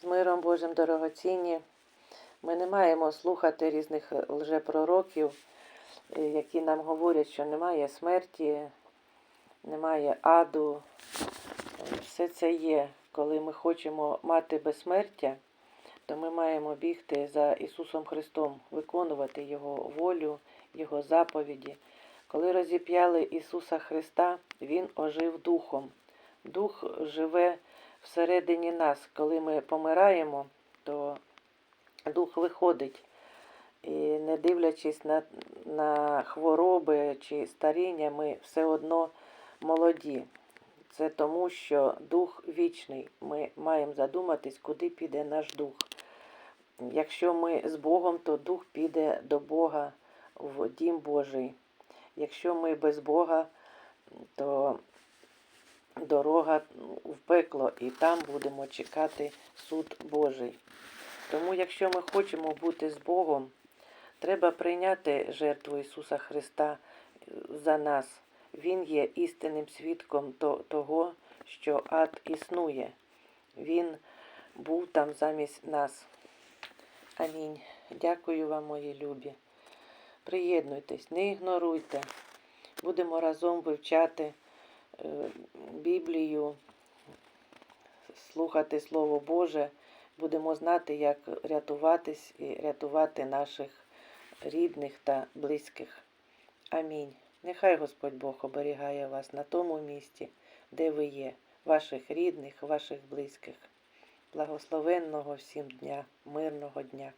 З миром Божим дорогоцінні. Ми не маємо слухати різних лжепророків, е, які нам говорять, що немає смерті, немає аду. Все це є. Коли ми хочемо мати безсмертя, то ми маємо бігти за Ісусом Христом, виконувати Його волю, Його заповіді. Коли розіп'яли Ісуса Христа, Він ожив духом. Дух живе всередині нас. Коли ми помираємо, то дух виходить. І не дивлячись на, на хвороби чи старіння, ми все одно молоді. Це тому, що дух вічний. Ми маємо задуматись, куди піде наш дух. Якщо ми з Богом, то дух піде до Бога в дім Божий. Якщо ми без Бога, то дорога в пекло, і там будемо чекати суд Божий. Тому, якщо ми хочемо бути з Богом, треба прийняти жертву Ісуса Христа е, за нас. Він є істинним свідком того, що ад існує. Він був там замість нас. Амінь. Дякую вам, мої любі. Приєднуйтесь, не ігноруйте. Будемо разом вивчати Біблію, слухати Слово Боже. Будемо знати, як рятуватись і рятувати наших рідних та близьких. Амінь. Нехай Господь Бог оберігає вас на тому місці, де ви є, ваших рідних, ваших близьких. Благословенного всім дня, мирного дня.